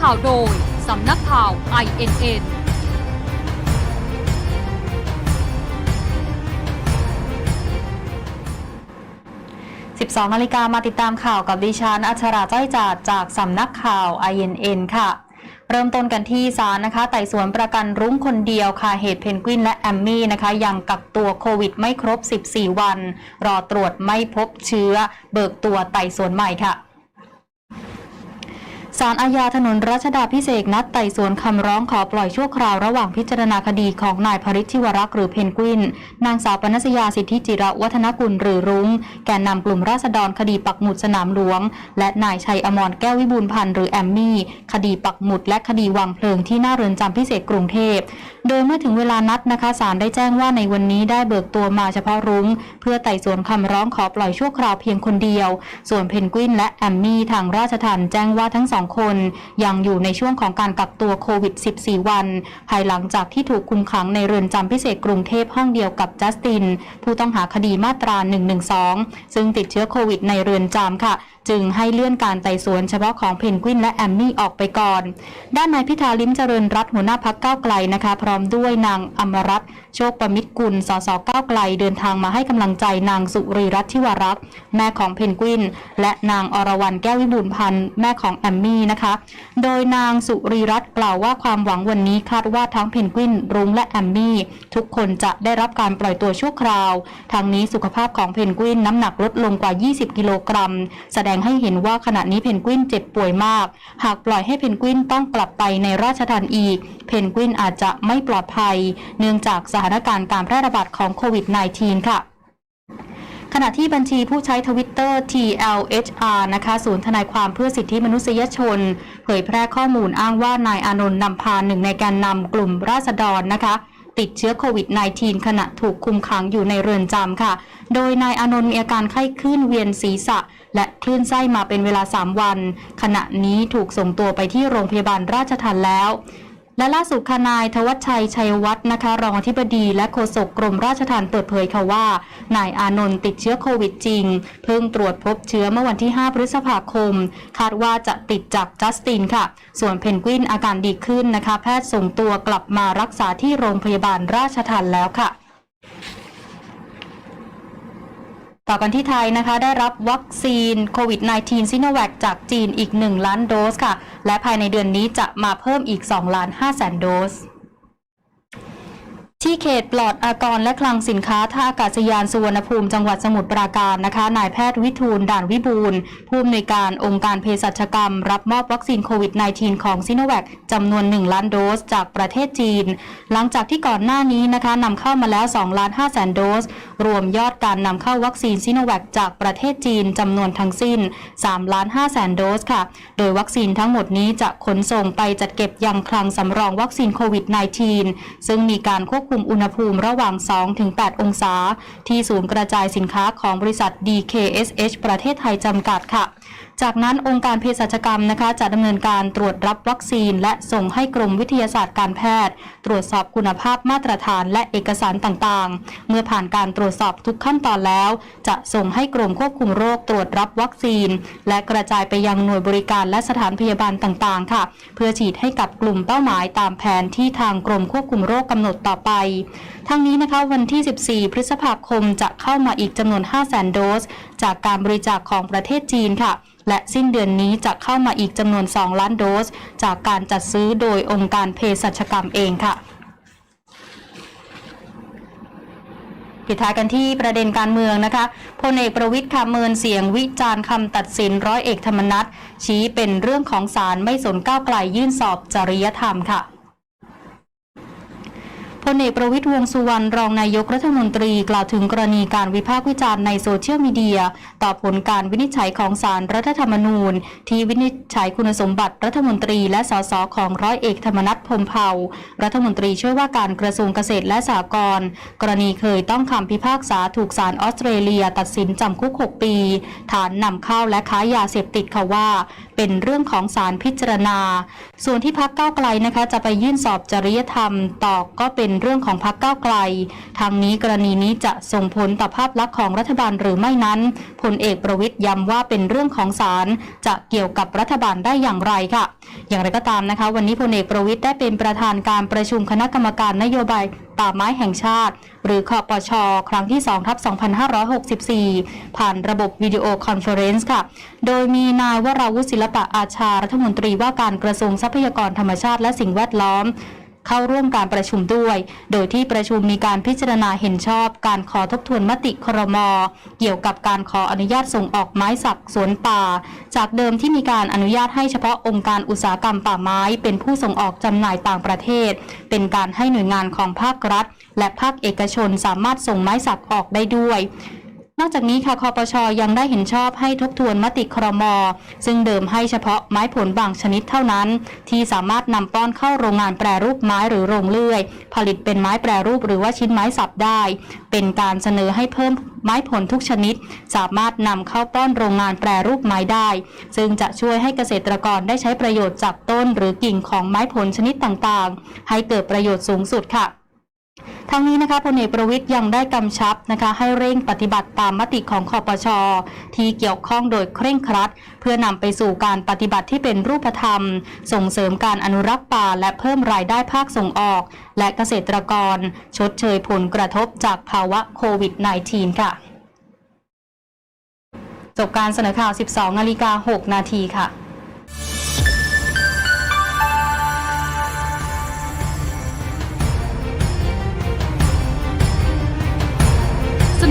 ข่าวโดย สำนักข่าว INN 12นาฬิกามาติดตามข่าวกับดิฉัน อัชราจ้อยจาดจากสำนักข่าว INN ค่ะ เริ่มต้นกันที่ศาลนะคะไต่สวนประกันรุ้งคนเดียวค่ะเหตุเพนกวินและแอมมี่นะคะ ยังกักตัวโควิดไม่ครบ 14 วัน รอตรวจไม่พบเชื้อ เบิกตัวไต่สวนใหม่ค่ะ ศาลอาญาถนนรัชดาพิเศษนัดไต่สวนคำร้องขอปล่อยชั่วคราวระหว่างพิจารณาคดีของนายพริชชิวรักษ์หรือเพนกวิน นางสาวปนัสยาสิทธิจิระวัฒนกุลหรือรุ้ง แกนนำกลุ่มราษฎรคดีปักหมุดสนามหลวง และนายชัยอมรแก้ววิบูลพันธ์หรือแอมมี่ คดีปักหมุดและคดีวางเพลิงที่หน้าเรือนจำพิเศษกรุงเทพ โดยเมื่อถึงเวลานัดนะคะศาลได้แจ้งว่าในวันนี้ได้เบิกตัวมาเฉพาะรุ้ง เพื่อไต่สวนคำร้องขอปล่อยชั่วคราวเพียงคนเดียว ส่วนเพนกวินและแอมมี่ทางราชทัณฑ์แจ้งว่าทั้งสองคน ยังอยู่ในช่วงของการกักตัวโควิด 14 วัน ภายหลังจากที่ถูกคุมขังในเรือนจำพิเศษกรุงเทพห้องเดียวกับจัสติน ผู้ต้องหาคดีมาตรา 112 ซึ่งติดเชื้อโควิดในเรือนจำค่ะ จึงให้เลื่อนการไต่สวนเฉพาะของเพนกวินและแอมมี่ออกไปก่อน ด้านนายพิธาลิ้มเจริญรัตหัวหน้าพักก้าวไกลนะคะ พร้อมด้วยนางอมรัตน์โชคประมิตรกุลสสก้าวไกลเดินทางมาให้กำลังใจนางสุรีรัตน์ทิวารักษ์แม่ของเพนกวิน และนางอรวรรณแก้ววิบูลพันธ์แม่ของแอมมี่นะคะ โดยนางสุรีรัตน์กล่าวว่าความหวังวันนี้คาดว่าทั้งเพนกวินรุ้งและแอมมี่ทุกคนจะได้รับการปล่อยตัวชั่วคราวทางนี้สุขภาพของเพนกวินน้ำหนักลดลงกว่า 20 กิโลกรัม แสดงให้เห็นว่าขณะนี้เพนกวินเจ็บป่วยมาก หากปล่อยให้เพนกวินต้องกลับไปในราชทันอีก เพนกวินอาจจะไม่ปลอดภัย เนื่องจากสถานการณ์การแพร่ระบาดของโควิด -19 ค่ะขณะที่บัญชีผู้ใช้ทวิตเตอร์ TLHR นะคะศูนย์ทนายความเพื่อสิทธิมนุษยชน เผยแพร่ข้อมูลอ้างว่านายอานนท์นำพาหนึ่งในแกนนำกลุ่มราษฎรนะคะ ติดเชื้อโควิด -19 ขณะถูกคุมขังอยู่ในเรือนจำค่ะ โดยนายอานนท์มีอาการไข้ขึ้นเวียนศีรษะ และคลื่นไส้มาเป็นเวลา 3 วัน ขณะนี้ถูกส่งตัวไปที่โรงพยาบาลราชทันแล้วและล่าสุดค่ะนายทวัชชัย ชัยวัฒน์นะคะ รองอธิบดีและโฆษกกรมราชทัณฑ์เปิดเผยค่ะว่า นายอานนท์ติดเชื้อโควิดจริง เพิ่งตรวจพบเชื้อเมื่อวันที่ 5 พฤษภาคม คาดว่าจะติดจากจัสตินค่ะ ส่วนเพนกวินอาการดีขึ้นนะคะ แพทย์ส่งตัวกลับมารักษาที่โรงพยาบาลราชทัณฑ์แล้วค่ะ ต่อกันที่ไทยนะคะได้รับวัคซีนโควิด -19 ซิโนแวคจากจีนอีก 1 ล้านโดสค่ะ และภายในเดือนนี้จะมาเพิ่มอีก 2 ล้าน5แสนโดส ที่เขตปลอดอากรและคลังสินค้าท่าอากาศยานสุวรรณภูมิจังหวัดสมุทรปราการนะคะ นายแพทย์วิทูลด่านวิบูลผู้อำนวยการองค์การเภสัชกรรม รับมอบวัคซีนโควิด -19 ของซิโนแวคจำนวน 1 ล้านโดสจากประเทศจีน หลังจากที่ก่อนหน้านี้นะคะนำเข้ามาแล้ว 2 ล้าน5แสนโดส รวมยอดการนำเข้าวัคซีนซิโนแวคจากประเทศจีนจำนวนทั้งสิ้น 3 ล้าน5แสนโดสค่ะ โดยวัคซีนทั้งหมดนี้จะขนส่งไปจัดเก็บยังคลังสำรองวัคซีนโควิด -19 ซึ่งมีการควบคุมอุณหภูมิระหว่าง 2-8 องศา ที่ศูนย์กระจายสินค้าของบริษัท DKSH ประเทศไทยจำกัดค่ะ จากนั้นองค์การเภสัชกรรมนะคะ จะดำเนินการตรวจรับวัคซีน และส่งให้กรมวิทยาศาสตร์การแพทย์ ตรวจสอบคุณภาพมาตรฐานและเอกสารต่างๆ เมื่อผ่านการตรวจสอบทุกขั้นตอนแล้ว จะส่งให้กรมควบคุมโรคตรวจรับวัคซีน และกระจายไปยังหน่วยบริการและสถานพยาบาลต่างๆ ค่ะ เพื่อฉีดให้กับกลุ่มเป้าหมายตามแผนที่ทางกรมควบคุมโรคกำหนดต่อไป ทั้งนี้นะคะวันที่ 14 พฤษภาคมจะเข้ามาอีกจำนวน 5 0 0 0 0 0 โดส จากการบริจาคของประเทศจีนค่ะ และสิ้นเดือนนี้จะเข้ามาอีกจำนวน 2 ล้านโดส จากการจัดซื้อโดยองค์การเภสัชกรรมเองค่ะปิดท้ายกันที่ประเด็นการเมืองนะคะพลเอกประวิทย์คำเมินเสียงวิจารณ์คำตัดสินร้อยเอกธรรมนัฐชี้เป็นเรื่องของศาลไม่สนก้าวไกลยื่นสอบจริยธรรมค่ะ พลเอกประวิตยวงสุวรรณรองนายกรัฐมนตรีกล่าวถึงกรณีการวิพากษ์วิจารณ์ในโซเชียลมีเดีย ต่อผลการวินิจฉัยของศาลรรัฐธรรมนูญ ที่วินิจฉัยคุณสมบัติรัฐมนตรีและสสของร้อยเอกธรรมนัฐพรมเผ่ารัฐมนตรีช่วยว่าการกระทรวงเกษตรและสหกรณ์กรณีเคยต้องคำพิพากษาถูกศาลออสเตรเลีย ตัดสินจำคุก 6 ปี ฐานนำเข้าและค้ายาเสพติดค่ะว่า เป็นเรื่องของศาลพิจารณา ส่วนที่พักเก้าวไกลนะคะจะไปยื่นสอบจริยธรรมต่อก็เป็นเรื่องของพักเก้าวไกล ทางนี้กรณีนี้จะส่งผลต่อภาพลักษณ์ของรัฐบาลหรือไม่นั้นพลเอกประวิทย์ย้ำว่าเป็นเรื่องของศาลจะเกี่ยวกับรัฐบาลได้อย่างไรค่ะ อย่างไรก็ตามนะคะ วันนี้พลเอกประวิทย์ได้เป็นประธานการประชุมคณะกรรมการนโยบายป่าไม้แห่งชาติ หรือคอปช ครั้งที่2ทับ2564 ผ่านระบบวิดีโอคอนเฟอเรนซ์ค่ะ โดยมีนายวราวุฒิศิลปะอาชา รัฐมนตรีว่าการกระทรวงทรัพยากรธรรมชาติและสิ่งแวดล้อม เข้าร่วมการประชุมด้วย โดยที่ประชุมมีการพิจารณาเห็นชอบ การขอทบทวนมติครม เกี่ยวกับการขออนุญาตส่งออกไม้สักสวนป่า จากเดิมที่มีการอนุญาตให้เฉพาะองค์การอุตสาหกรรมป่าไม้ เป็นผู้ส่งออกจำหน่ายต่างประเทศ เป็นการให้หน่วยงานของภาครัฐ และภาคเอกชนสามารถส่งไม้สักออกได้ด้วย นอกจากนี้ค่ะคอปชยังได้เห็นชอบให้ทบทวนมติครม ซึ่งเดิมให้เฉพาะไม้ผลบางชนิดเท่านั้น ที่สามารถนำป้อนเข้าโรงงานแปรรูปไม้หรือโรงเลื่อย ผลิตเป็นไม้แปรรูปหรือว่าชิ้นไม้สับได้ เป็นการเสนอให้เพิ่มไม้ผลทุกชนิด สามารถนำเข้าป้อนโรงงานแปรรูปไม้ได้ ซึ่งจะช่วยให้เกษตรกรได้ใช้ประโยชน์จากต้นหรือกิ่งของไม้ผลชนิดต่างๆ ให้เกิดประโยชน์สูงสุดค่ะ ทั้งนี้นะคะพลเอกประวิทย์ยังได้กำชับนะคะให้เร่งปฏิบัติตามมติของคอปชที่เกี่ยวข้องโดยเคร่งครัด เพื่อนำไปสู่การปฏิบัติที่เป็นรูปธรรม ส่งเสริมการอนุรักษ์ป่าและเพิ่มรายได้ภาคส่งออก และเกษตรกร ชดเชยผลกระทบจากภาวะโควิด -19 ค่ะจบการเสนอข่าว 12 นาฬิกา 6 นาทีค่ะ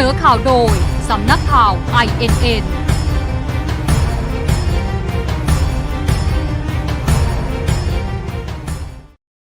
นอข่าวโดย สำนักข่าว INN